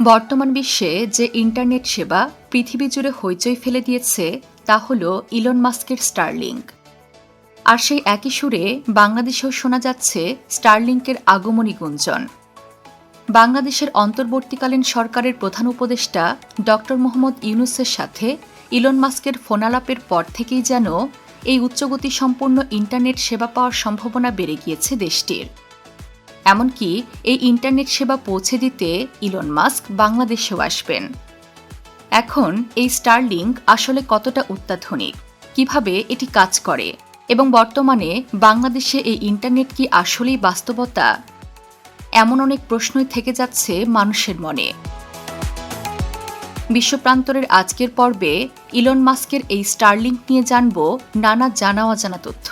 বর্তমান বিশ্বে যে ইন্টারনেট সেবা পৃথিবী জুড়ে হইচই ফেলে দিয়েছে, তা হল ইলন মাস্কের স্টারলিংক। আর সেই একই সুরে বাংলাদেশেও শোনা যাচ্ছে স্টারলিংকের আগমনী গুঞ্জন। বাংলাদেশের অন্তর্বর্তীকালীন সরকারের প্রধান উপদেষ্টা ড মোহাম্মদ ইউনুসের সাথে ইলন মাস্কের ফোনালাপের পর থেকেই যেন এই উচ্চগতি সম্পন্ন ইন্টারনেট সেবা পাওয়ার সম্ভাবনা বেড়ে গিয়েছে দেশটির। এমনকি এই ইন্টারনেট সেবা পৌঁছে দিতে ইলন মাস্ক বাংলাদেশেও আসবেন। এখন এই স্টারলিংক আসলে কতটা অত্যাধুনিক? কীভাবে এটি কাজ করে? এবং বর্তমানে বাংলাদেশে এই ইন্টারনেট কি আসলেই বাস্তবতা? এমন অনেক প্রশ্নই থেকে যাচ্ছে মানুষের মনে। বিশ্বপ্রান্তরের আজকের পর্বে ইলন মাস্কের এই স্টারলিংক নিয়ে জানব নানা জানা অজানা তথ্য।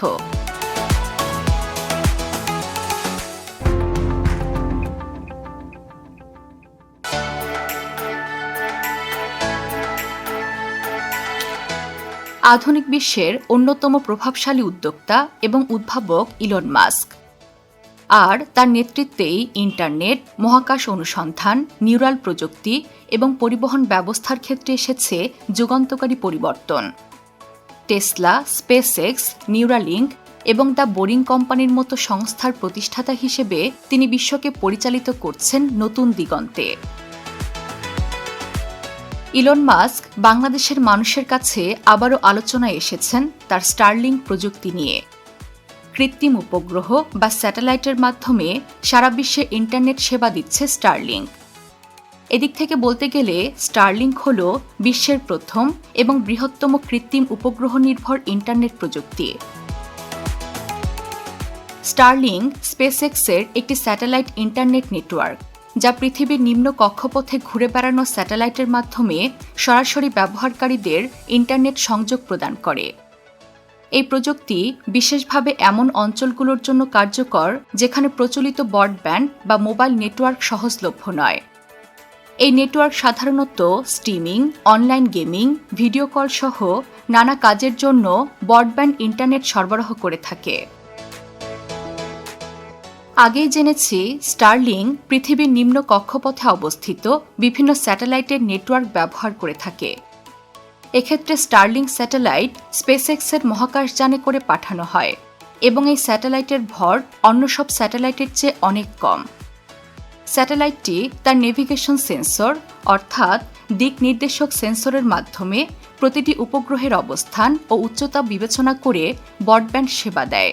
আধুনিক বিশ্বের অন্যতম প্রভাবশালী উদ্যোক্তা এবং উদ্ভাবক ইলন মাস্ক। আর তার নেতৃত্বেই ইন্টারনেট, মহাকাশ অনুসন্ধান, নিউরাল প্রযুক্তি এবং পরিবহন ব্যবস্থার ক্ষেত্রে এসেছে যুগান্তকারী পরিবর্তন। টেসলা স্পেস এক্স নিউরালিঙ্ক এবং দ্য বোরিং কোম্পানির মতো সংস্থার প্রতিষ্ঠাতা হিসেবে তিনি বিশ্বকে পরিচালিত করছেন নতুন দিগন্তে। ইলন মাস্ক বাংলাদেশের মানুষের কাছে আবারও আলোচনায় এসেছেন তার স্টারলিং প্রযুক্তি নিয়ে। কৃত্রিম উপগ্রহ বা স্যাটেলাইটের মাধ্যমে সারা বিশ্বে ইন্টারনেট সেবা দিচ্ছে স্টারলিং। এদিক থেকে বলতে গেলে স্টারলিংক হল বিশ্বের প্রথম এবং বৃহত্তম কৃত্রিম উপগ্রহ নির্ভর ইন্টারনেট প্রযুক্তি। স্টারলিং স্পেসএক্সের একটি স্যাটেলাইট ইন্টারনেট নেটওয়ার্ক। যা পৃথিবীর নিম্ন কক্ষপথে ঘুরে বেড়ানো স্যাটেলাইটের মাধ্যমে সরাসরি ব্যবহারকারীদের ইন্টারনেট সংযোগ প্রদান করে। এই প্রযুক্তি বিশেষভাবে এমন অঞ্চলগুলোর জন্য কার্যকর, যেখানে প্রচলিত ব্রডব্যান্ড বা মোবাইল নেটওয়ার্ক সহজলভ্য নয়। এই নেটওয়ার্ক সাধারণত streaming, online gaming, video call সহ নানা কাজের জন্য ব্রডব্যান্ড ইন্টারনেট সরবরাহ করে থাকে। আগেই জেনেছি স্টারলিং পৃথিবীর নিম্ন কক্ষপথে অবস্থিত বিভিন্ন স্যাটেলাইটের নেটওয়ার্ক ব্যবহার করে থাকে। এক্ষেত্রে স্টারলিং স্যাটেলাইট স্পেসএক্সের মহাকাশযানে করে পাঠানো হয় এবং এই স্যাটেলাইটের ভর অন্য সব স্যাটেলাইটের চেয়ে অনেক কম। স্যাটেলাইটটি তার নেভিগেশন সেন্সর অর্থাৎ দিক নির্দেশক সেন্সরের মাধ্যমে প্রতিটি উপগ্রহের অবস্থান ও উচ্চতা বিবেচনা করে ব্রডব্যান্ড সেবা দেয়।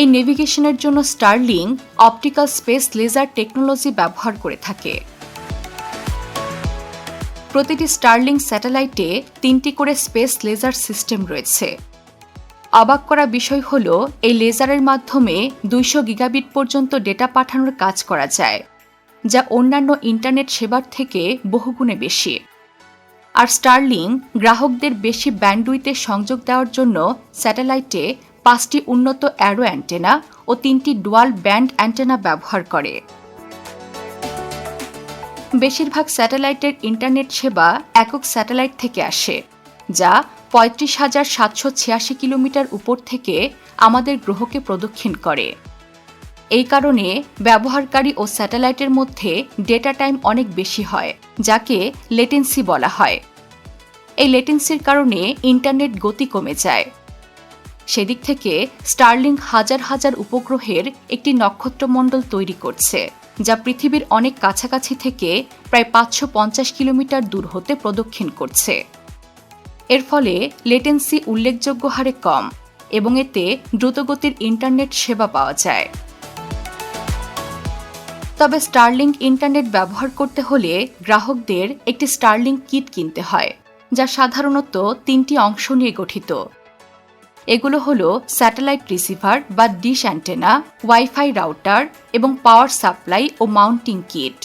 এই নেভিগেশনের জন্য Starlink optical space laser technology ব্যবহার করে থাকে। প্রতিটি স্টারলিং স্যাটেলাইটে তিনটি করে স্পেস লেজার সিস্টেম রয়েছে। অবাক করা বিষয় হল, এই লেজারের মাধ্যমে দুইশো গিগাবিট পর্যন্ত ডেটা পাঠানোর কাজ করা যায়, যা অন্যান্য ইন্টারনেট সেবার থেকে বহুগুণে বেশি। আর স্টারলিং গ্রাহকদের বেশি ব্যান্ডউইথের সংযোগ দেওয়ার জন্য স্যাটেলাইটে পাঁচটি উন্নত অ্যারো অ্যান্টেনা ও তিনটি ডুয়াল ব্যান্ড অ্যান্টেনা ব্যবহার করে। বেশিরভাগ স্যাটেলাইটের ইন্টারনেট সেবা একক স্যাটেলাইট থেকে আসে, যা পঁয়ত্রিশ হাজার সাতশো ছিয়াশি কিলোমিটার উপর থেকে আমাদের গ্রহকে প্রদক্ষিণ করে। এই কারণে ব্যবহারকারী ও স্যাটেলাইটের মধ্যে ডেটা টাইম অনেক বেশি হয়, যাকে লেটেন্সি বলা হয়। এই লেটেন্সির কারণে ইন্টারনেট গতি কমে যায়। সেদিক থেকে স্টার্লিং হাজার হাজার উপগ্রহের একটি নক্ষত্রমণ্ডল তৈরি করছে, যা পৃথিবীর অনেক কাছাকাছি থেকে প্রায় পাঁচশো পঞ্চাশ কিলোমিটার দূর হতে প্রদক্ষিণ করছে। এর ফলে লেটেন্সি উল্লেখযোগ্য হারে কম এবং এতে দ্রুতগতির ইন্টারনেট সেবা পাওয়া যায়। তবে স্টারলিং ইন্টারনেট ব্যবহার করতে হলে গ্রাহকদের একটি স্টারলিং কিট কিনতে হয়, যা সাধারণত তিনটি অংশ নিয়ে গঠিত। এগুলো হলো স্যাটেলাইট রিসিভার বা ডিশ অ্যান্টেনা, ওয়াইফাই রাউটার এবং পাওয়ার সাপ্লাই ও মাউন্টিং কিট।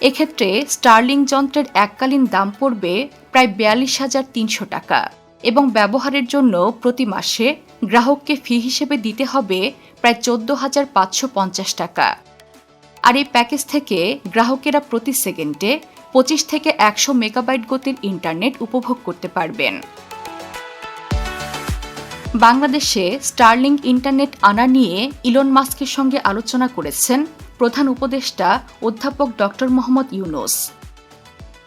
এক্ষেত্রে স্টার্লিং যন্ত্রের এককালীন দাম পড়বে প্রায় বিয়াল্লিশ হাজার তিনশো টাকা এবং ব্যবহারের জন্য প্রতি মাসে গ্রাহককে ফি হিসেবে দিতে হবে প্রায় চোদ্দ হাজার পাঁচশো পঞ্চাশ টাকা। আর এই প্যাকেজ থেকে গ্রাহকেরা প্রতি সেকেন্ডে পঁচিশ থেকে একশো মেগাবাইট গতির ইন্টারনেট উপভোগ করতে পারবেন। বাংলাদেশে স্টার্লিং ইন্টারনেট আনা নিয়ে ইলন মাস্কের সঙ্গে আলোচনা করেছেন প্রধান উপদেষ্টা অধ্যাপক ডক্টর মোহাম্মদ ইউনুস।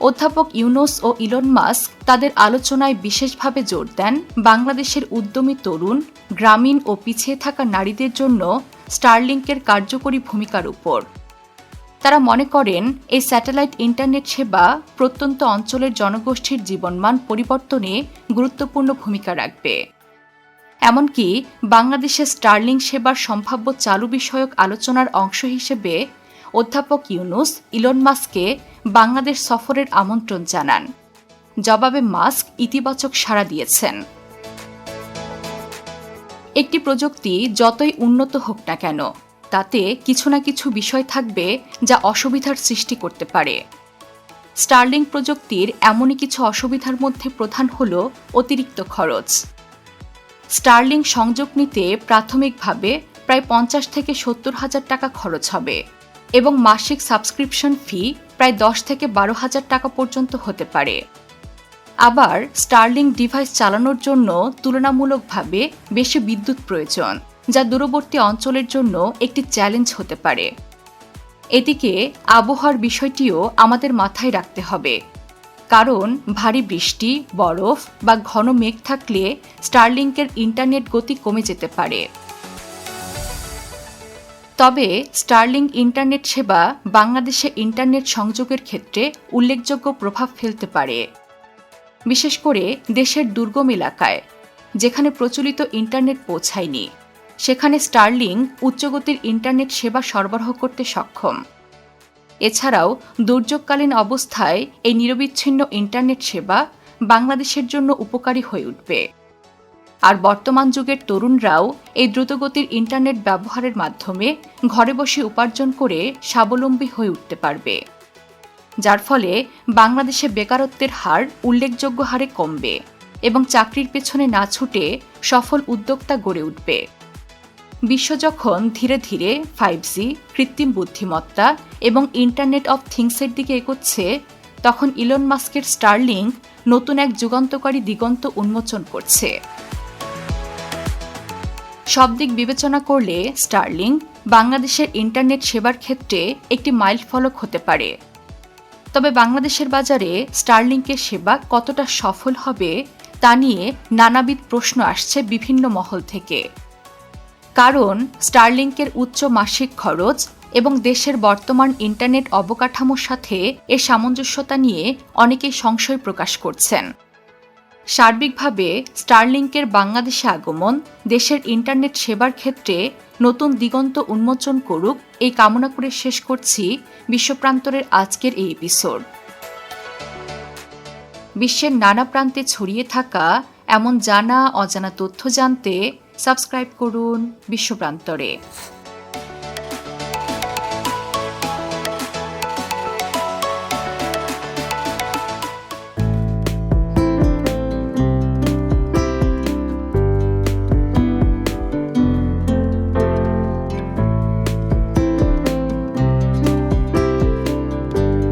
অধ্যাপক ইউনুস ও ইলন মাস্ক তাদের আলোচনায় বিশেষভাবে জোর দেন বাংলাদেশের উদ্যমী তরুণ, গ্রামীণ ও পিছিয়ে থাকা নারীদের জন্য স্টারলিংকের কার্যকরী ভূমিকার উপর। তারা মনে করেন, এই স্যাটেলাইট ইন্টারনেট সেবা প্রত্যন্ত অঞ্চলের জনগোষ্ঠীর জীবনমান পরিবর্তনে গুরুত্বপূর্ণ ভূমিকা রাখবে। এমনকি বাংলাদেশের স্টার্লিং সেবার সম্ভাব্য চালু বিষয়ক আলোচনার অংশ হিসেবে অধ্যাপক ইউনুস ইলন মাস্ককে বাংলাদেশ সফরের আমন্ত্রণ জানান। জবাবে মাস্ক ইতিবাচক সাড়া দিয়েছেন। একটি প্রযুক্তি যতই উন্নত হোক না কেন, তাতে কিছু না কিছু বিষয় থাকবে যা অসুবিধার সৃষ্টি করতে পারে। স্টার্লিং প্রযুক্তির এমনই কিছু অসুবিধার মধ্যে প্রধান হল অতিরিক্ত খরচ। স্টার্লিং সংযোগ নিতে প্রাথমিকভাবে প্রায় পঞ্চাশ থেকে সত্তর হাজার টাকা খরচ হবে এবং মাসিক সাবস্ক্রিপশন ফি প্রায় দশ থেকে বারো হাজার টাকা পর্যন্ত হতে পারে। আবার স্টার্লিং ডিভাইস চালানোর জন্য তুলনামূলকভাবে বেশি বিদ্যুৎ প্রয়োজন, যা দূরবর্তী অঞ্চলের জন্য একটি চ্যালেঞ্জ হতে পারে। এদিকে আবহাওয়ার বিষয়টিও আমাদের মাথায় রাখতে হবে। কারণ ভারী বৃষ্টি, বরফ বা ঘন মেঘ থাকলে স্টারলিংকের ইন্টারনেট গতি কমে যেতে পারে। তবে স্টার্লিং ইন্টারনেট সেবা বাংলাদেশে ইন্টারনেট সংযোগের ক্ষেত্রে উল্লেখযোগ্য প্রভাব ফেলতে পারে। বিশেষ করে দেশের দুর্গম এলাকায়, যেখানে প্রচলিত ইন্টারনেট পৌঁছায়নি, সেখানে স্টারলিং উচ্চগতির ইন্টারনেট সেবা সরবরাহ করতে সক্ষম। এছাড়াও দুর্যোগকালীন অবস্থায় এই নিরবিচ্ছিন্ন ইন্টারনেট সেবা বাংলাদেশের জন্য উপকারী হয়ে উঠবে। আর বর্তমান যুগের তরুণরাও এই দ্রুতগতির ইন্টারনেট ব্যবহারের মাধ্যমে ঘরে বসে উপার্জন করে স্বাবলম্বী হয়ে উঠতে পারবে। যার ফলে বাংলাদেশে বেকারত্বের হার উল্লেখযোগ্য হারে কমবে এবং চাকরির পেছনে না ছুটে সফল উদ্যোক্তা গড়ে উঠবে। বিশ্ব যখন ধীরে ধীরে ফাইভ জি কৃত্রিম বুদ্ধিমত্তা এবং ইন্টারনেট অফ থিংসের দিকে এগোচ্ছে, তখন ইলন মাস্কের স্টারলিং নতুন এক যুগান্তকারী দিগন্ত উন্মোচন করছে। সব দিক বিবেচনা করলে স্টারলিং বাংলাদেশের ইন্টারনেট সেবার ক্ষেত্রে একটি মাইল ফলক হতে পারে। তবে বাংলাদেশের বাজারে স্টারলিংকের সেবা কতটা সফল হবে তা নিয়ে নানাবিধ প্রশ্ন আসছে বিভিন্ন মহল থেকে। কারণ স্টারলিংকের উচ্চ মাসিক খরচ এবং দেশের বর্তমান ইন্টারনেট অবকাঠামোর সাথে এর সামঞ্জস্যতা নিয়ে অনেকেই সংশয় প্রকাশ করছেন। সার্বিকভাবে স্টারলিংকের বাংলাদেশে আগমন, দেশের ইন্টারনেট সেবার ক্ষেত্রে নতুন দিগন্ত উন্মোচন করুক, এই কামনা করে শেষ করছি বিশ্বপ্রান্তরের আজকের এই এপিসোড বিশ্বের নানা প্রান্তে ছড়িয়ে থাকা এমন জানা অজানা তথ্য জানতে সাবস্ক্রাইব করুন বিশ্বপ্রান্তরে।